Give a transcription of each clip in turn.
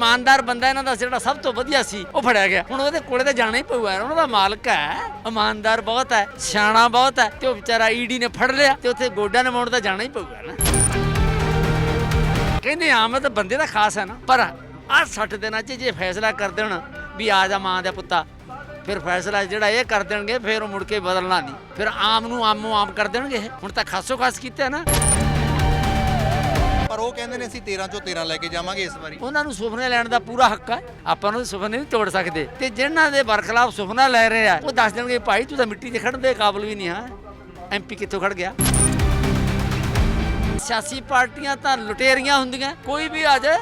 ਇਮਾਨਦਾਰ ਬੰਦਾ ਇਹਨਾਂ ਦਾ ਜਿਹੜਾ ਸਭ ਤੋਂ ਵਧੀਆ ਸੀ, ਉਹ ਫੜਿਆ ਗਿਆ। ਹੁਣ ਉਹਦੇ ਕੋਲੇ ਤਾਂ ਜਾਣਾ ਹੀ ਪਊਗਾ ਉਹਨਾਂ ਦਾ ਮਾਲਕ ਹੈ। ਇਮਾਨਦਾਰ ਬਹੁਤ ਹੈ, ਸਿਆਣਾ ਬਹੁਤ ਹੈ ਤੇ ਉਹ ਵਿਚਾਰਾ ਈਡੀ ਨੇ ਫੜ ਲਿਆ ਤੇ ਉੱਥੇ ਗੋਡਾ ਨਵਾਉਣ ਤਾਂ ਜਾਣਾ ਹੀ ਪਊਗਾ ਨਾ। ਕਹਿੰਦੇ ਆਮਦ ਬੰਦੇ ਦਾ ਖਾਸ ਹੈ ਨਾ, ਪਰ ਆਹ 60 ਦਿਨਾਂ 'ਚ ਜੇ ਫੈਸਲਾ ਕਰ ਦੇਣ ਵੀ ਆ ਜਾ ਮਾਂ ਦਾ ਪੁੱਤਾ, ਫਿਰ ਫੈਸਲਾ ਜਿਹੜਾ ਇਹ ਕਰ ਦੇਣਗੇ, ਫਿਰ ਉਹ ਮੁੜ ਕੇ ਬਦਲਣਾ ਨਹੀਂ। ਫਿਰ ਆਮ ਨੂੰ ਆਮੋ ਆਮ ਕਰ ਦੇਣਗੇ ਹੁਣ ਤਾਂ ਖਾਸੋ ਖਾਸ ਕੀਤਾ ਨਾ। ਉਹ ਕਹਿੰਦੇ ਨੇ ਅਸੀਂ 13 ਚੋਂ 13 ਲੈ ਕੇ ਜਾਵਾਂਗੇ ਇਸ ਵਾਰੀ। ਉਹਨਾਂ ਨੂੰ ਸੁਪਨੇ ਲੈਣ ਦਾ ਪੂਰਾ ਹੱਕ ਹੈ ਆਪਾਂ ਨੂੰ ਸੁਪਨੇ ਨਹੀਂ ਤੋੜ ਸਕਦੇ। ਤੇ ਜਿਨ੍ਹਾਂ ਦੇ ਬਰਖਲਾਫ ਸੁਪਨਾ ਲੈ ਰਹੇ ਆ, ਉਹ ਦੱਸ ਦੇਣਗੇ, ਭਾਈ, ਤੂੰ ਤਾਂ ਮਿੱਟੀ 'ਚ ਖੜਨ ਦੇ ਕਾਬਲ ਵੀ ਨਹੀਂ ਹਾਂ ਐਮਪੀ ਕਿੱਥੋਂ ਖੜ ਗਿਆ? ਸਿਆਸੀ ਪਾਰਟੀਆਂ ਤਾਂ ਲੁਟੇਰੀਆਂ ਹੁੰਦੀਆਂ। ਕੋਈ ਵੀ ਆ ਜਾਏ,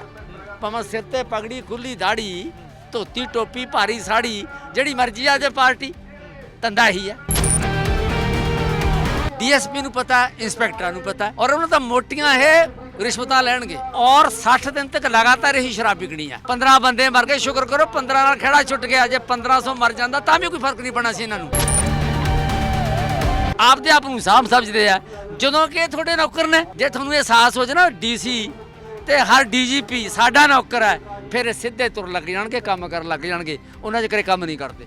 ਭਾਵੇਂ ਸਿਰ ਤੇ ਪਗੜੀ ਖੁੱਲੀ ਦਾੜੀ ਧੋਤੀ ਟੋਪੀ, ਭਾਰੀ ਸਾੜੀ, ਜਿਹੜੀ ਮਰਜ਼ੀ ਆ ਜਾਏ ਪਾਰਟੀ ਤੰਦਾ ਹੀ ਹੈ ਡੀਐਸਪੀ ਨੂੰ ਪਤਾ, ਇੰਸਪੈਕਟਰਾਂ ਨੂੰ ਪਤਾ, ਔਰ ਉਹਨਾਂ ਤਾਂ ਮੋਟੀਆਂ ਇਹ ਰਿਸ਼ਵਤਾਂ ਲੈਣਗੇ। ਔਰ 60 ਦਿਨ ਤੱਕ ਲਗਾਤਾਰ ਇਹੀ ਸ਼ਰਾਬ ਵਿਕਣੀ ਆ। 15 ਬੰਦੇ ਮਰ ਗਏ, ਸ਼ੁਕਰ ਕਰੋ 15 ਨਾਲ ਖੇੜਾ ਛੁੱਟ ਗਿਆ, ਜੇ 1500 ਮਰ ਜਾਂਦਾ ਤਾਂ ਵੀ ਕੋਈ ਫ਼ਰਕ ਨਹੀਂ ਪੈਣਾ ਸੀ ਇਹਨਾਂ ਨੂੰ। ਆਪਦੇ ਆਪ ਨੂੰ ਸਾਂਭ ਸਮਝਦੇ ਆ। ਜਦੋਂ ਕਿ ਇਹ ਤੁਹਾਡੇ ਨੌਕਰ ਨੇ, ਜੇ ਤੁਹਾਨੂੰ ਅਹਿਸਾਸ ਹੋ ਜਾਣਾ ਡੀਸੀ ਤੇ ਹਰ ਡੀਜੀਪੀ ਸਾਡਾ ਨੌਕਰ ਹੈ, ਫਿਰ ਇਹ ਸਿੱਧੇ ਤੁਰ ਲੱਗ ਜਾਣਗੇ, ਕੰਮ ਕਰਨ ਲੱਗ ਜਾਣਗੇ, ਉਹਨਾਂ ਦੇ ਕਰੇ ਕੰਮ ਨਹੀਂ ਕਰਦੇ।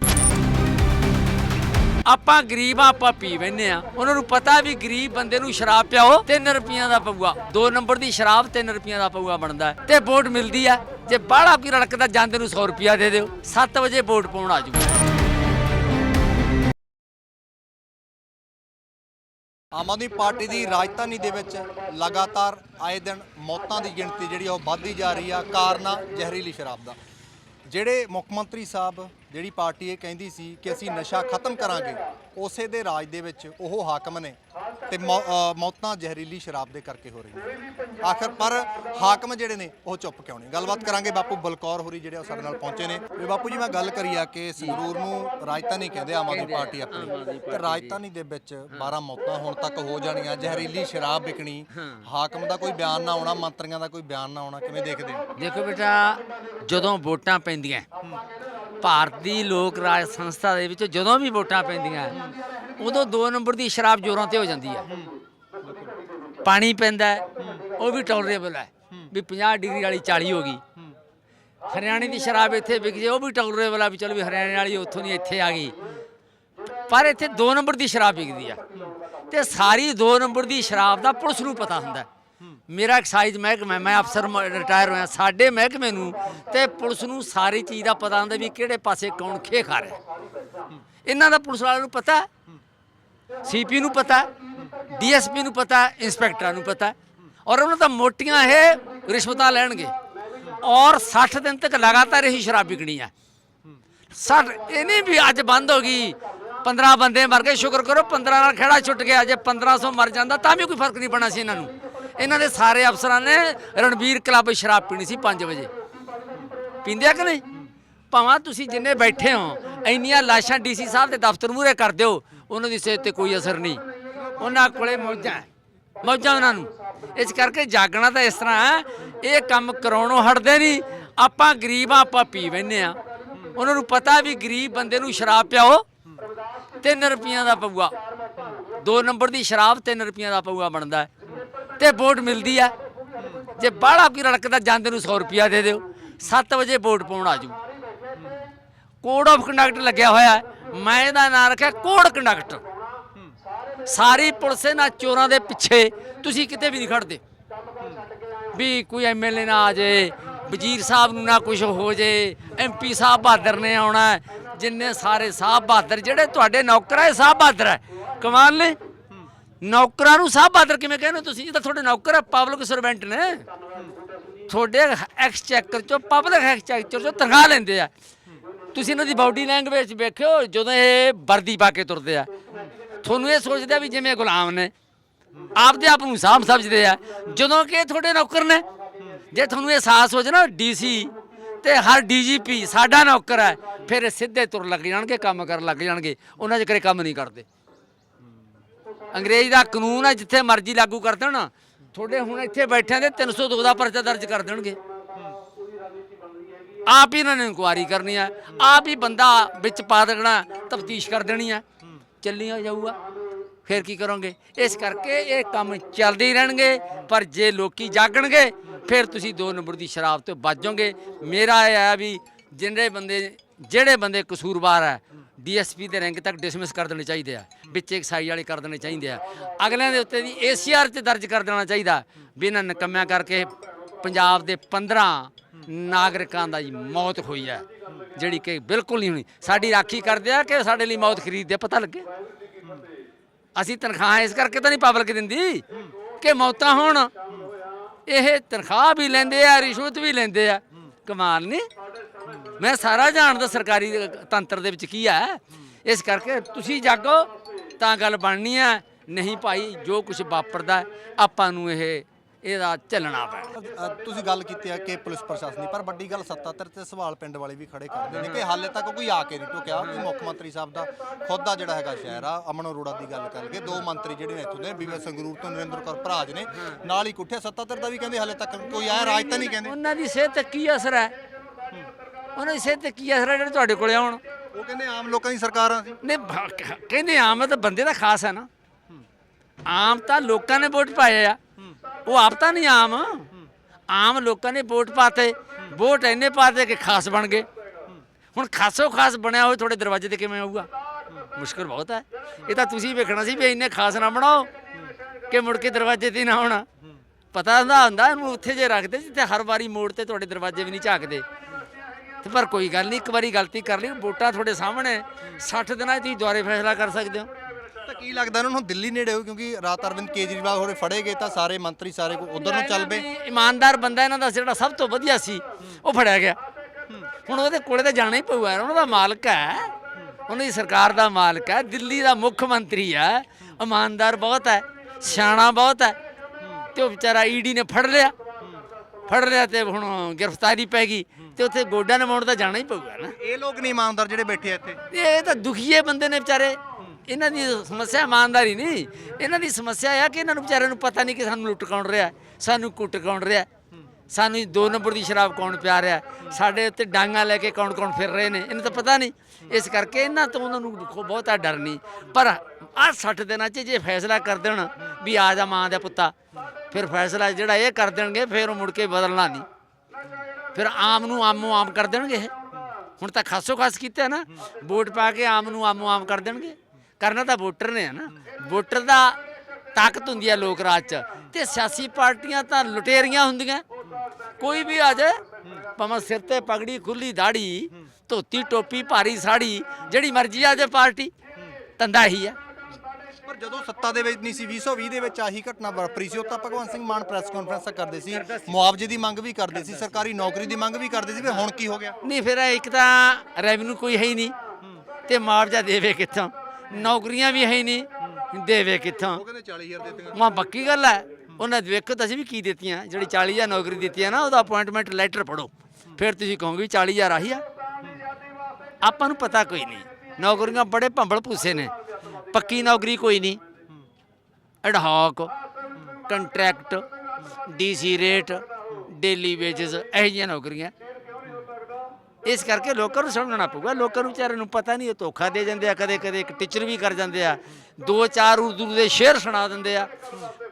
ਆਪਾਂ ਗਰੀਬ ਆ, ਆਪਾਂ ਪੀ ਬੈਨੇ ਆ। ਉਹਨਾਂ ਨੂੰ ਪਤਾ ਵੀ ਗਰੀਬ ਬੰਦੇ ਨੂੰ ਸ਼ਰਾਬ ਪਿਆਓ 3 ਰੁਪਈਆਂ ਦਾ ਪਊਗਾ 2 ਨੰਬਰ ਦੀ ਸ਼ਰਾਬ 3 ਰੁਪਈਆਂ ਦਾ ਪਊਗਾ ਬਣਦਾ ਹੈ। ਤੇ ਵੋਟ ਮਿਲਦੀ ਆ ਜੇ ਬਾਹਲਾ ਕੀ ਰੜਕਦਾ, ਜਾਂਦੇ ਨੂੰ 100 ਰੁਪਈਆ ਦੇ ਦਿਓ। 7 ਵਜੇ ਵੋਟ ਪਾਉਣ ਆ ਜਾਊਗਾ ਆਮ ਆਦਮੀ ਪਾਰਟੀ ਦੀ ਰਾਜਧਾਨੀ ਦੇ ਵਿੱਚ ਲਗਾਤਾਰ ਆਏ ਦਿਨ ਮੌਤਾਂ ਦੀ ਗਿਣਤੀ ਜਿਹੜੀ ਆ ਉਹ ਵੱਧਦੀ ਜਾ ਰਹੀ ਆ, ਕਾਰਨ ਜ਼ਹਿਰੀਲੀ ਸ਼ਰਾਬ ਦਾ। ਜਿਹੜੇ ਮੁੱਖ ਮੰਤਰੀ ਸਾਹਿਬ ਜਿਹੜੀ ਪਾਰਟੀ ਇਹ ਕਹਿੰਦੀ ਸੀ ਕਿ ਅਸੀਂ ਨਸ਼ਾ ਖਤਮ ਕਰਾਂਗੇ, ਉਸੇ ਦੇ ਰਾਜ ਦੇ ਵਿੱਚ ਉਹ ਹਾਕਮ ਨੇ ਤੇ ਮੌਤਾਂ ਜ਼ਹਿਰੀਲੀ ਸ਼ਰਾਬ ਦੇ ਕਰਕੇ ਹੋ ਰਹੀਆਂ। ਆਖਰ ਪਰ ਹਾਕਮ ਜਿਹੜੇ ਨੇ, ਉਹ ਚੁੱਪ ਕਿਉਂ ਨਹੀਂ? ਗੱਲਬਾਤ ਕਰਾਂਗੇ ਬਾਪੂ ਬਲਕੌਰ ਹੋਰੀ ਜਿਹੜੇ ਉਹ ਸਾਡੇ ਨਾਲ ਪਹੁੰਚੇ ਨੇ। ਵੀ ਬਾਪੂ ਜੀ, ਮੈਂ ਗੱਲ ਕਰੀ ਆ ਕਿ ਸੰਗਰੂਰ ਨੂੰ ਰਾਜਧਾਨੀ ਕਹਿੰਦੇ ਆਮ ਆਦਮੀ ਪਾਰਟੀ ਆਪਣੀ। ਤੇ ਰਾਜਧਾਨੀ ਦੇ ਵਿੱਚ 12 ਮੌਤਾਂ ਹੁਣ ਤੱਕ ਹੋ ਜਾਣੀਆਂ, ਜ਼ਹਿਰੀਲੀ ਸ਼ਰਾਬ ਵਿਕਣੀ। ਹਾਕਮ ਦਾ ਕੋਈ ਬਿਆਨ ਨਾ ਆਉਣਾ, ਮੰਤਰੀਆਂ ਦਾ ਕੋਈ ਬਿਆਨ ਨਾ ਆਉਣਾ, ਕਿਵੇਂ ਦੇਖਦੇ ਹੋ? ਦੇਖੋ ਬੇਟਾ, ਜਦੋਂ ਵੋਟਾਂ ਪੈਂਦੀਆਂ ਭਾਰਤੀ ਲੋਕ ਰਾਜ ਸੰਸਥਾ ਦੇ ਵਿੱਚ ਜਦੋਂ ਵੀ ਵੋਟਾਂ ਪੈਂਦੀਆਂ, ਉਦੋਂ 2 ਨੰਬਰ ਦੀ ਸ਼ਰਾਬ ਜ਼ੋਰਾਂ ਤੇ ਹੋ ਜਾਂਦੀ ਹੈ ਪਾਣੀ ਪੈਂਦਾ ਉਹ ਵੀ ਟੋਲਰੇਬਲ ਹੈ। ਵੀ 50 ਡਿਗਰੀ ਵਾਲੀ 40 ਹੋ ਗਈ। ਹਰਿਆਣੇ ਦੀ ਸ਼ਰਾਬ ਇੱਥੇ ਵਿਕ ਜੇ, ਉਹ ਵੀ ਟੋਲਰੇਬਲ ਆ ਵੀ ਚਲੋ ਵੀ ਹਰਿਆਣੇ ਵਾਲੀ ਉੱਥੋਂ ਨਹੀਂ ਇੱਥੇ ਆ ਗਈ। ਪਰ ਇੱਥੇ 2 ਨੰਬਰ ਦੀ ਸ਼ਰਾਬ ਵਿਕਦੀ ਆ। ਤੇ ਸਾਰੀ 2 ਨੰਬਰ ਦੀ ਸ਼ਰਾਬ ਦਾ ਪੁਲਿਸ ਨੂੰ ਪਤਾ ਹੁੰਦਾ ਮੇਰਾ ਐਕਸਾਈਜ਼ ਮਹਿਕਮਾ ਹੈ, ਮੈਂ ਅਫਸਰ ਮ ਰਿਟਾਇਰ ਹੋਇਆ ਸਾਡੇ ਮਹਿਕਮੇ ਨੂੰ ਤੇ ਪੁਲਿਸ ਨੂੰ ਸਾਰੀ ਚੀਜ਼ ਦਾ ਪਤਾ ਹੁੰਦਾ ਵੀ ਕਿਹੜੇ ਪਾਸੇ ਕੌਣ ਖੇ ਖਾ ਰਿਹਾ ਇਹਨਾਂ ਦਾ ਪੁਲਿਸ ਵਾਲਿਆਂ ਨੂੰ ਪਤਾ ਸੀਪੀ ਨੂੰ ਪਤਾ ਡੀਐਸਪੀ ਨੂੰ ਪਤਾ ਇੰਸਪੈਕਟਰਾਂ ਨੂੰ ਪਤਾ ਔਰ ਉਹਨਾਂ ਤਾਂ ਮੋਟੀਆਂ ਇਹ ਰਿਸ਼ਵਤਾਂ ਲੈਣਗੇ। ਔਰ 60 ਦਿਨ ਤੱਕ ਲਗਾਤਾਰ ਇਹੀ ਸ਼ਰਾਬ ਵਿਕਣੀ ਹੈ ਸਰ ਇਹ ਨਹੀਂ ਵੀ ਅੱਜ ਬੰਦ ਹੋ ਗਈ 15 ਬੰਦੇ ਮਰ ਗਏ ਸ਼ੁਕਰ ਕਰੋ 15 ਨਾਲ ਖੇੜਾ ਛੁੱਟ ਗਿਆ ਜੇ 1500 ਮਰ ਜਾਂਦਾ ਤਾਂ ਵੀ ਕੋਈ ਫ਼ਰਕ ਨਹੀਂ ਪੈਣਾ ਸੀ ਇਹਨਾਂ ਨੂੰ। ਇਹਨਾਂ ਦੇ ਸਾਰੇ ਅਫਸਰਾਂ ਨੇ ਰਣਵੀਰ ਕਲੱਬ ਸ਼ਰਾਬ ਪੀਣੀ ਸੀ 5 ਵਜੇ। ਪੀਂਦੇ ਆ ਕਿ ਨਹੀਂ? ਭਾਵਾਂ ਤੁਸੀਂ ਜਿੰਨੇ ਬੈਠੇ ਹੋ, ਇੰਨੀਆਂ ਲਾਸ਼ਾਂ ਡੀਸੀ ਸਾਹਿਬ ਦੇ ਦਫ਼ਤਰ ਮੂਹਰੇ ਕਰ ਦਿਓ, ਉਹਨਾਂ ਦੀ ਸਿਹਤ ਤੇ ਕੋਈ ਅਸਰ ਨਹੀਂ। ਉਹਨਾਂ ਕੋਲੇ ਮੌਜਾਂ ਮੌਜਾਂ ਉਹਨਾਂ ਨੂੰ। ਇਸ ਕਰਕੇ ਜਾਗਣਾ ਤਾਂ ਇਸ ਤਰ੍ਹਾਂ ਹੈ, ਇਹ ਕੰਮ ਕਰਾਉਣੋਂ ਹਟਦੇ ਨਹੀਂ, ਆਪਾਂ ਗਰੀਬ ਆ ਆਪਾਂ ਪੀ ਬੈਨੇ ਆ ਉਹਨਾਂ ਨੂੰ ਪਤਾ ਵੀ ਗਰੀਬ ਬੰਦੇ ਨੂੰ ਸ਼ਰਾਬ ਪਿਆਓ 3 ਰੁਪਈਆਂ ਦਾ ਪਊਗਾ 2 ਨੰਬਰ ਦੀ ਸ਼ਰਾਬ 3 ਰੁਪਈਆਂ ਦਾ ਪਊਗਾ ਬਣਦਾ ਹੈ। ਤੇ ਵੋਟ ਮਿਲਦੀ ਆ। ਜੇ ਬਾਹਲਾ ਕੋਈ ਰੜਕਦਾ ਜਾਂਦੇ ਨੂੰ 100 ਰੁਪਿਆ ਦੇ ਦਿਓ। 7 ਵਜੇ ਵੋਟ ਪਾਉਣ ਆ ਜਾਊ। ਕੋਡ ਆਫ ਕੰਡਕਟ ਲੱਗਿਆ ਹੋਇਆ ਹੈ। ਮੈਂ ਇਹਦਾ ਨਾਂ ਰੱਖਿਆ ਕੋਡ ਕੰਡਕਟ। ਸਾਰੀ ਪੁਲਿਸ ਇਹਨਾਂ ਚੋਰਾਂ ਦੇ ਪਿੱਛੇ। ਤੁਸੀਂ ਕਿਤੇ ਵੀ ਨਹੀਂ ਖੜਦੇ। ਵੀ ਕੋਈ ਐਮਐਲਏ ਨਾ ਆ ਜਾਏ ਵਜ਼ੀਰ ਸਾਹਿਬ ਨੂੰ ਨਾ ਕੁਝ ਹੋ ਜਾਏ ਐਮਪੀ ਸਾਹਿਬ ਬਹਾਦਰ ਨੇ ਆਉਣਾ ਜਿੰਨੇ ਸਾਰੇ ਸਾਹਿਬ ਬਹਾਦਰ, ਜਿਹੜੇ ਤੁਹਾਡੇ ਨੌਕਰ ਹੈ, ਸਾਹਿਬ ਬਹਾਦਰ ਹੈ। ਕਮਾਲ ਨੇ। ਨੌਕਰਾਂ ਨੂੰ ਸਾਹ ਬਹਾਦਰ ਕਿਵੇਂ ਕਹਿੰਦੇ ਤੁਸੀਂ? ਇਹ ਤਾਂ ਤੁਹਾਡੇ ਨੌਕਰ ਹੈ ਪਬਲਿਕ ਸਰਵੈਂਟ ਨੇ। ਤੁਹਾਡੇ ਐਕਸਚੈਕਰ ਚੋਂ ਪਬਲਿਕ ਐਕਸਚੈਕਰ ਚੋਂ ਤਨਖਾਹ ਲੈਂਦੇ ਆ। ਤੁਸੀਂ ਇਹਨਾਂ ਦੀ ਬਾਡੀ ਲੈਂਗੁਏਜ ਵੇਖਿਓ, ਜਦੋਂ ਇਹ ਵਰਦੀ ਪਾ ਕੇ ਤੁਰਦੇ ਆ। ਤੁਹਾਨੂੰ ਇਹ ਸੋਚਦੇ ਆ ਵੀ ਜਿਵੇਂ ਗੁਲਾਮ ਨੇ, ਆਪਦੇ ਆਪ ਨੂੰ ਸਾਂਭ ਸਮਝਦੇ ਆ। ਜਦੋਂ ਕਿ ਇਹ ਤੁਹਾਡੇ ਨੌਕਰ ਨੇ। ਜੇ ਤੁਹਾਨੂੰ ਅਹਿਸਾਸ ਹੋ ਜਾਣਾ ਡੀਸੀ ਤੇ ਹਰ ਡੀਜੀਪੀ ਸਾਡਾ ਨੌਕਰ ਹੈ ਫਿਰ ਇਹ ਸਿੱਧੇ ਤੁਰ ਲੱਗ ਜਾਣਗੇ, ਕੰਮ ਕਰਨ ਲੱਗ ਜਾਣਗੇ। ਉਹਨਾਂ ਦੇ ਕਰੇ ਕੰਮ ਨਹੀਂ ਕਰਦੇ। ਅੰਗਰੇਜ਼ ਦਾ ਕਾਨੂੰਨ ਹੈ, ਜਿੱਥੇ ਮਰਜ਼ੀ ਲਾਗੂ ਕਰ ਦੇਣ। ਤੁਹਾਡੇ ਹੁਣ ਇੱਥੇ ਬੈਠਿਆਂ ਦੇ 302 ਦਾ ਪਰਚਾ ਦਰਜ ਕਰ ਦੇਣਗੇ। ਆਪ ਹੀ ਇਹਨਾਂ ਨੇ ਇਨਕੁਆਰੀ ਕਰਨੀ ਆ ਆਪ ਹੀ ਬੰਦਾ ਵਿੱਚ ਪਾ ਦੇਣਾ, ਤਫਤੀਸ਼ ਕਰ ਦੇਣੀ ਆ ਚੱਲੀਆਂ ਜਾਊਗਾ। ਫਿਰ ਕੀ ਕਰੋਗੇ? ਇਸ ਕਰਕੇ ਇਹ ਕੰਮ ਚੱਲਦੇ ਹੀ ਰਹਿਣਗੇ, ਪਰ ਜੇ ਲੋਕੀ ਜਾਗਣਗੇ, ਫਿਰ ਤੁਸੀਂ ਦੋ ਨੰਬਰ ਦੀ ਸ਼ਰਾਬ ਤੋਂ ਬਚ ਜਾਓਗੇ। ਮੇਰਾ ਇਹ ਹੈ ਵੀ ਜਿਹੜੇ ਬੰਦੇ ਜਿਹੜੇ ਬੰਦੇ ਕਸੂਰਵਾਰ ਹੈ ਡੀਐਸਪੀ ਦੇ ਰੈਂਕ ਤੱਕ ਡਿਸਮਿਸ ਕਰ ਦੇਣੇ ਚਾਹੀਦੇ ਆ, ਵਿੱਚ ਐਕਸਾਈਜ਼ ਵਾਲੇ ਕਰ ਦੇਣੇ ਚਾਹੀਦੇ ਆ। ਅਗਲਿਆਂ ਦੇ ਉੱਤੇ ਦੀ ਏਸੀਆਰ 'ਚ ਦਰਜ ਕਰ ਦੇਣਾ ਚਾਹੀਦਾ, ਵੀ ਇਹਨਾਂ ਨਕੰਮਿਆਂ ਕਰਕੇ ਪੰਜਾਬ ਦੇ 15 ਨਾਗਰਿਕਾਂ ਦਾ ਜੀ ਮੌਤ ਹੋਈ ਹੈ, ਜਿਹੜੀ ਕਿ ਬਿਲਕੁਲ ਨਹੀਂ ਹੋਣੀ। ਸਾਡੀ ਰਾਖੀ ਕਰਦੇ ਆ ਕਿ ਸਾਡੇ ਲਈ ਮੌਤ ਖਰੀਦਦੇ ਪਤਾ ਲੱਗੇ? ਅਸੀਂ ਤਨਖਾਹ ਇਸ ਕਰਕੇ ਤਾਂ ਨਹੀਂ ਪਬਲਿਕ ਦਿੰਦੀ ਕਿ ਮੌਤਾਂ ਹੋਣ। ਇਹ ਤਨਖਾਹ ਵੀ ਲੈਂਦੇ ਆ, ਰਿਸ਼ਵਤ ਵੀ ਲੈਂਦੇ ਆ। ਕਮਾਲ ਨਹੀਂ? ਮੈਂ ਸਾਰਾ ਜਾਣਦਾ ਸਰਕਾਰੀ ਤੰਤਰ ਦੇ ਵਿੱਚ ਕੀ ਹੈ ਇਸ ਕਰਕੇ ਤੁਸੀਂ ਜਾਗੋ ਤਾਂ ਗੱਲ ਬਣਨੀ ਹੈ ਨਹੀਂ ਭਾਈ ਜੋ ਕੁਝ ਵਾਪਰਦਾ ਆਪਾਂ ਨੂੰ ਇਹ ਇਹਦਾ ਚੱਲਣਾ ਪੈਣਾ। ਅ, ਤੁਸੀਂ ਗੱਲ ਕੀਤੀ ਹੈ ਕਿ ਪੁਲਿਸ ਪ੍ਰਸ਼ਾਸਨ ਦੀ ਪਰ ਵੱਡੀ ਗੱਲ ਸੱਤਾਧਰ ਤੇ ਸਵਾਲ ਪਿੰਡ ਵਾਲੇ ਵੀ ਖੜੇ ਕਰਦੇ ਨੇ ਕਿ ਹਾਲੇ ਤੱਕ ਕੋਈ ਆ ਕੇ ਨਹੀਂ ਟੋਕਿਆ। ਕਿ ਮੁੱਖ ਮੰਤਰੀ ਸਾਹਿਬ ਦਾ ਖੁਦ ਦਾ ਜਿਹੜਾ ਹੈਗਾ ਸ਼ਹਿਰ ਆ ਅਮਨ ਅਰੋੜਾ ਦੀ ਗੱਲ ਕਰਕੇ ਦੋ ਮੰਤਰੀ ਜਿਹੜੇ ਨੇ ਇੱਥੋਂ ਦੇ ਬੀਬੀ ਸੰਗਰੂਰ ਤੋਂ ਨਰਿੰਦਰ ਕੌਰ ਭਰਾਜ ਨੇ ਨਾਲ ਹੀ ਕੁੱਠੇ ਸੱਤਾਧਰ ਦਾ ਵੀ ਕਹਿੰਦੇ ਹਾਲੇ ਤੱਕ ਕੋਈ ਆਇਆ ਰਾਜ ਤਾਂ ਨਹੀਂ ਕਹਿੰਦੇ। ਉਹਨਾਂ ਦੀ ਸਿਹਤ ਕੀ ਅਸਰ ਹੈ? ਉਹਨਾਂ ਦੀ ਸਿਹਤ ਤੇ ਕੀ ਅਸਰ ਹੈ ਜਿਹੜੇ ਤੁਹਾਡੇ ਕੋਲੇ ਆਉਣ। ਉਹ ਕਹਿੰਦੇ ਆਮ ਲੋਕਾਂ ਦੀ ਸਰਕਾਰਾਂ ਸੀ ਨੇ ਕਹਿੰਦੇ ਆਮ ਤਾਂ ਬੰਦੇ ਦਾ ਖਾਸ ਹੈ ਨਾ। ਆਮ ਤਾਂ ਲੋਕਾਂ ਨੇ ਵੋਟ ਪਾਏ ਆ। ਉਹ ਆਪ ਤਾਂ ਨਹੀਂ ਆਮ। ਆਮ ਲੋਕਾਂ ਨੇ ਵੋਟ ਪਾਤੇ। ਵੋਟ ਇੰਨੇ ਪਾਤੇ ਕਿ ਖਾਸ ਬਣ ਗਏ। ਹੁਣ ਖਾਸੋ ਖਾਸ ਬਣਿਆ ਹੋਇਆ ਤੁਹਾਡੇ ਦਰਵਾਜ਼ੇ ਤੇ ਕਿਵੇਂ ਆਊਗਾ? ਮੁਸ਼ਕਲ ਬਹੁਤ ਹੈ ਇਹ ਤਾਂ ਤੁਸੀਂ ਵੇਖਣਾ ਸੀ ਵੀ ਇੰਨੇ ਖਾਸ ਨਾ ਬਣਾਓ ਕਿ ਮੁੜ ਕੇ ਦਰਵਾਜ਼ੇ ਤੇ ਨਾ ਆਉਣਾ। ਪਤਾ ਹੁੰਦਾ ਹੁੰਦਾ ਇਹਨੂੰ ਉੱਥੇ ਜੇ ਰੱਖਦੇ ਜਿੱਥੇ ਹਰ ਵਾਰੀ ਮੋੜ ਤੇ ਤੁਹਾਡੇ ਦਰਵਾਜ਼ੇ ਵੀ ਨਹੀਂ ਝਾਕਦੇ। ਤੇ ਪਰ ਕੋਈ ਗੱਲ ਨਹੀਂ ਇੱਕ ਵਾਰੀ ਗਲਤੀ ਕਰ ਲਈ ਵੋਟਾਂ ਤੁਹਾਡੇ ਸਾਹਮਣੇ 60 ਦਿਨਾਂ 'ਚ ਤੁਸੀਂ ਦੁਆਰੇ ਫੈਸਲਾ ਕਰ ਸਕਦੇ ਹੋ। ਤਾਂ ਕੀ ਲੱਗਦਾ ਇਹਨਾਂ ਨੂੰ ਦਿੱਲੀ ਨੇੜੇ ਹੋ ਕਿਉਂਕਿ ਰਾਤ ਅਰਵਿੰਦ ਕੇਜਰੀਵਾਲ ਹੋਰੇ ਫੜੇ ਗਏ ਤਾਂ ਸਾਰੇ ਮੰਤਰੀ ਸਾਰੇ ਉਧਰ ਨੂੰ ਚੱਲ ਪਏ। ਇਮਾਨਦਾਰ ਬੰਦਾ ਇਹਨਾਂ ਦਾ ਜਿਹੜਾ ਸਭ ਤੋਂ ਵਧੀਆ ਸੀ ਉਹ ਫੜਿਆ ਗਿਆ। ਹੁਣ ਉਹਦੇ ਕੋਲੇ ਤਾਂ ਜਾਣਾ ਹੀ ਪਊਗਾ ਉਹਨਾਂ ਦਾ ਮਾਲਕ ਹੈ। ਉਹਨਾਂ ਦੀ ਸਰਕਾਰ ਦਾ ਮਾਲਕ ਹੈ ਦਿੱਲੀ ਦਾ ਮੁੱਖ ਮੰਤਰੀ ਹੈ। ਇਮਾਨਦਾਰ ਬਹੁਤ ਹੈ ਸਿਆਣਾ ਬਹੁਤ ਹੈ। ਤੇ ਉਹ ਵਿਚਾਰਾ ਈਡੀ ਨੇ ਫੜ ਲਿਆ। ਫੜ ਲਿਆ ਤੇ ਹੁਣ ਗ੍ਰਿਫਤਾਰੀ ਪੈ ਗਈ। ਤੇ ਉੱਥੇ ਗੋਡਿਆਂ ਨਮਾਉਣ ਤਾਂ ਜਾਣਾ ਹੀ ਪਊਗਾ ਨਾ। ਇਹ ਲੋਕ ਨਹੀਂ ਇਮਾਨਦਾਰ ਜਿਹੜੇ ਬੈਠੇ ਆ ਇੱਥੇ? ਇਹ ਤਾਂ ਦੁਖੀਏ ਬੰਦੇ ਨੇ ਵਿਚਾਰੇ। ਇਹਨਾਂ ਦੀ ਸਮੱਸਿਆ ਇਮਾਨਦਾਰੀ ਨਹੀਂ। ਇਹਨਾਂ ਦੀ ਸਮੱਸਿਆ ਆ ਕਿ ਇਹਨਾਂ ਨੂੰ ਵਿਚਾਰਿਆਂ ਨੂੰ ਪਤਾ ਨਹੀਂ ਕਿ ਸਾਨੂੰ ਲੁੱਟ ਕੌਣ ਰਿਹਾ ਸਾਨੂੰ ਕੁੱਟ ਕੌਣ ਰਿਹਾ ਸਾਨੂੰ ਦੋ ਨੰਬਰ ਦੀ ਸ਼ਰਾਬ ਕੌਣ ਪਿਆ ਰਿਹਾ ਸਾਡੇ ਉੱਤੇ ਡਾਂਗਾ ਲੈ ਕੇ ਕੌਣ ਕੌਣ ਫਿਰ ਰਹੇ ਨੇ ਇਹਨੂੰ ਤਾਂ ਪਤਾ ਨਹੀਂ। ਇਸ ਕਰਕੇ ਇਹਨਾਂ ਤੋਂ ਉਹਨਾਂ ਨੂੰ ਦੇਖੋ ਬਹੁਤਾ ਡਰ ਨਹੀਂ। ਪਰ ਆਹ 60 ਦਿਨਾਂ 'ਚ ਜੇ ਫੈਸਲਾ ਕਰ ਦੇਣ ਵੀ ਆ ਜਾ ਮਾਂ ਦਾ ਪੁੱਤਾ ਫਿਰ ਫੈਸਲਾ ਜਿਹੜਾ ਇਹ ਕਰ ਦੇਣਗੇ ਫਿਰ ਉਹ ਮੁੜ ਕੇ ਬਦਲਣਾ ਨਹੀਂ। ਫਿਰ ਆਮ ਨੂੰ ਆਮੋ ਆਮ ਕਰ ਦੇਣਗੇ ਇਹ। ਹੁਣ ਤਾਂ ਖਾਸੋ ਖਾਸ ਕੀਤਾ ਨਾ, ਵੋਟ ਪਾ ਕੇ ਆਮ ਨੂੰ ਆਮੋ ਆਮ ਕਰ ਦੇਣਗੇ। ਕਰਨਾ ਤਾਂ ਵੋਟਰ ਨੇ ਹੈ ਨਾ। ਵੋਟਰ ਦਾ ਤਾਕਤ ਹੁੰਦੀ ਹੈ ਲੋਕ ਰਾਜ ਚ। ਤੇ ਸਿਆਸੀ ਪਾਰਟੀਆਂ ਤਾਂ ਲੁਟੇਰੀਆਂ ਹੁੰਦੀਆਂ। ਕੋਈ ਵੀ ਆ ਜਾਏ, ਭਾਵੇਂ ਸਿਰ ਤੇ ਪਗੜੀ, ਖੁੱਲੀ ਦਾੜੀ, ਧੋਤੀ, ਟੋਪੀ, ਭਾਰੀ ਸਾੜੀ, ਜਿਹੜੀ ਮਰਜ਼ੀ ਆ ਜਾਏ ਪਾਰਟੀ ਤੰਦਾ ਹੀ ਆ। ਪਰ ਜਦੋਂ ਸੱਤਾ ਦੇ ਵਿੱਚ ਨਹੀਂ ਸੀ 2020 ਦੇ ਵਿੱਚ ਆਹੀ ਘਟਨਾ ਵਾਪਰੀ ਸੀ ਉਹ ਤਾਂ ਭਗਵੰਤ ਸਿੰਘ ਮਾਨ ਪ੍ਰੈਸ ਕਾਨਫਰੰਸ ਕਰਦੇ ਸੀ ਮੁਆਵਜ਼ੇ ਦੀ ਮੰਗ ਵੀ ਕਰਦੇ ਸੀ ਸਰਕਾਰੀ ਨੌਕਰੀ ਦੀ ਮੰਗ ਵੀ ਕਰਦੇ ਸੀ ਵੀ ਹੁਣ ਕੀ ਹੋ ਗਿਆ? ਨਹੀਂ ਫਿਰ ਇੱਕ ਤਾਂ ਰੈਵਨਿਊ ਕੋਈ ਹੈ ਹੀ ਨਹੀਂ ਤੇ ਮੁਆਵਜ਼ਾ ਦੇਵੇ ਕਿੱਥੋਂ? ਨੌਕਰੀਆਂ ਵੀ ਹੈ ਹੀ ਨਹੀਂ ਦੇਵੇ ਕਿੱਥੋਂ? ਉਹ ਕਹਿੰਦੇ 40000 ਦਿੱਤੀਆਂ। ਮਾਂ ਪੱਕੀ ਗੱਲ ਹੈ ਉਹਨਾਂ ਦੇ ਵੇਖੋ ਤਾਂ ਅਸੀਂ ਵੀ ਕੀ ਦਿੱਤੀਆਂ ਜਿਹੜੀ 40000 ਨੌਕਰੀ ਦਿੱਤੀ ਹੈ ਨਾ ਉਹਦਾ ਅਪਾਇੰਟਮੈਂਟ ਲੈਟਰ ਪੜੋ ਫਿਰ ਤੁਸੀਂ ਕਹੋਗੇ ਵੀ 40000 ਆਹੀ ਆ। ਆਪਾਂ ਨੂੰ ਪਤਾ ਕੋਈ ਨਹੀਂ ਨੌਕਰੀਆਂ ਬੜੇ ਭੰਬਲ ਭੂਸੇ ਨੇ। ਪੱਕੀ ਨੌਕਰੀ ਕੋਈ ਨਹੀਂ। Ad hoc contract DC rate daily wages ਇਹੋ ਜਿਹੀਆਂ ਨੌਕਰੀਆਂ। ਇਸ ਕਰਕੇ ਲੋਕਾਂ ਨੂੰ ਸਮਝਣਾ ਪਊਗਾ। ਲੋਕਾਂ ਨੂੰ ਵਿਚਾਰਿਆਂ ਨੂੰ ਪਤਾ ਨਹੀਂ ਉਹ ਧੋਖਾ ਦੇ ਜਾਂਦੇ ਆ, ਕਦੇ ਕਦੇ ਇੱਕ ਟੀਚਰ ਵੀ ਕਰ ਜਾਂਦੇ ਆ। ਦੋ ਚਾਰ ਉਰਦੂ ਦੇ ਸ਼ੇਰ ਸੁਣਾ ਦਿੰਦੇ ਆ।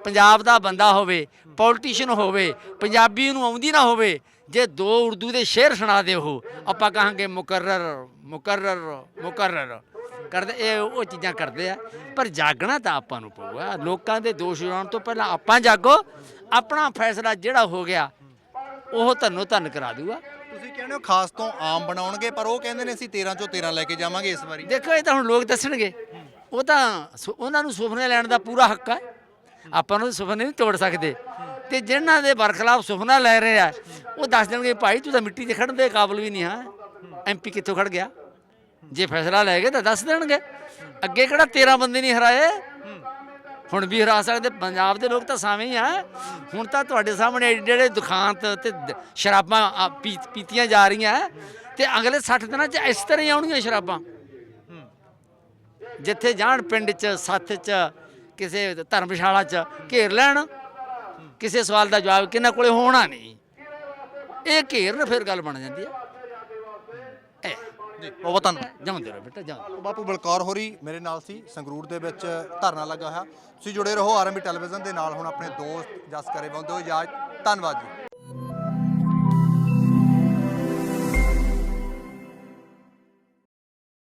ਪੰਜਾਬ ਦਾ ਬੰਦਾ ਹੋਵੇ ਪੋਲੀਟੀਸ਼ੀਅਨ ਹੋਵੇ, ਪੰਜਾਬੀ ਨੂੰ ਆਉਂਦੀ ਨਾ ਹੋਵੇ, ਜੇ ਦੋ ਉਰਦੂ ਦੇ ਸ਼ੇਰ ਸੁਣਾ ਦੇ ਉਹ ਆਪਾਂ ਕਹਾਂਗੇ ਮੁਕਰਰ ਮੁਕਰਰ ਮੁਕਰਰ। ਕਰਦੇ ਇਹ ਉਹ ਚੀਜ਼ਾਂ ਕਰਦੇ ਆ। ਪਰ ਜਾਗਣਾ ਤਾਂ ਆਪਾਂ ਨੂੰ ਪਊਗਾ। ਲੋਕਾਂ ਦੇ ਦੋਸ਼ ਲਾਉਣ ਤੋਂ ਪਹਿਲਾਂ ਆਪਾਂ ਜਾਗੋ। ਆਪਣਾ ਫੈਸਲਾ ਜਿਹੜਾ ਹੋ ਗਿਆ ਉਹ ਤੁਹਾਨੂੰ ਧੰਨ ਕਰਾ ਦੂਗਾ। ਤੁਸੀਂ ਕਹਿੰਦੇ ਹੋ ਖਾਸ ਤੋਂ ਆਮ ਬਣਾਉਣਗੇ ਪਰ ਉਹ ਕਹਿੰਦੇ ਨੇ ਅਸੀਂ 13 ਚੋਂ 13 ਲੈ ਕੇ ਜਾਵਾਂਗੇ ਇਸ ਵਾਰੀ। ਦੇਖੋ ਇਹ ਤਾਂ ਹੁਣ ਲੋਕ ਦੱਸਣਗੇ। ਉਹ ਤਾਂ ਸੁ- ਉਹਨਾਂ ਨੂੰ ਸੁਪਨੇ ਲੈਣ ਦਾ ਪੂਰਾ ਹੱਕ ਹੈ ਆਪਾਂ ਨੂੰ ਸੁਪਨੇ ਨਹੀਂ ਤੋੜ ਸਕਦੇ। ਤੇ ਜਿਨ੍ਹਾਂ ਦੇ ਬਰਖਲਾਫ ਸੁਪਨਾ ਲੈ ਰਹੇ ਆ ਉਹ ਦੱਸ ਦੇਣਗੇ ਭਾਈ ਤੂੰ ਤਾਂ ਮਿੱਟੀ 'ਤੇ ਖੜਨ ਦੇ ਕਾਬਲ ਵੀ ਨਹੀਂ ਹਾਂ। ਐਮਪੀ ਕਿੱਥੋਂ ਖੜ ਗਿਆ? ਜੇ ਫੈਸਲਾ ਲੈ ਗਏ ਤਾਂ ਦੱਸ ਦੇਣਗੇ। ਅੱਗੇ ਕਿਹੜਾ 13 ਬੰਦੇ ਨਹੀਂ ਹਰਾਏ? ਹੁਣ ਵੀ ਹਰਾ ਸਕਦੇ। ਪੰਜਾਬ ਦੇ ਲੋਕ ਤਾਂ ਸਾਵੇਂ ਹੀ ਆ। ਹੁਣ ਤਾਂ ਤੁਹਾਡੇ ਸਾਹਮਣੇ ਏਡੇ ਜਿਹੜੇ ਦੁਖਾਂਤ ਤੇ ਸ਼ਰਾਬਾਂ, ਆ, ਪੀ- ਪੀਤੀਆਂ ਜਾ ਰਹੀਆਂ। ਤੇ ਅਗਲੇ 60 ਦਿਨਾਂ 'ਚ ਇਸ ਤਰ੍ਹਾਂ ਹੀ ਆਉਣਗੀਆਂ ਸ਼ਰਾਬਾਂ। ਜਿੱਥੇ ਜਾਣ ਪਿੰਡ 'ਚ, ਸੱਥ 'ਚ, ਕਿਸੇ ਧਰਮਸ਼ਾਲਾ 'ਚ ਘੇਰ ਲੈਣ। ਕਿਸੇ ਸਵਾਲ ਦਾ ਜਵਾਬ ਕਿਹਨਾਂ ਕੋਲੇ ਹੋਣਾ ਨਹੀਂ। ਇਹ ਘੇਰਨ ਫਿਰ ਗੱਲ ਬਣ ਜਾਂਦੀ ਹੈ ਬਹੁਤ ਧੰਨਵਾਦ। ਜਮਦੇ ਰਹੋ ਬੇਟਾ ਜਮਦੇ ਬਾਪੂ ਬਲਕੌਰ ਹੋਰੀ ਮੇਰੇ ਨਾਲ ਸੀ, ਸੰਗਰੂਰ ਦੇ ਵਿੱਚ ਧਰਨਾ ਲੱਗਾ ਹੋਇਆ। ਤੁਸੀਂ ਜੁੜੇ ਰਹੋ ਆਰਐਮਬੀ ਟੈਲੀਵਿਜ਼ਨ ਦੇ ਨਾਲ। ਹੁਣ ਆਪਣੇ ਦੋਸਤ ਜਸ ਕਰੇ ਬੰਦੇ ਹੋ ਇਜਾਜ਼ਤ ਧੰਨਵਾਦ ਜੀ।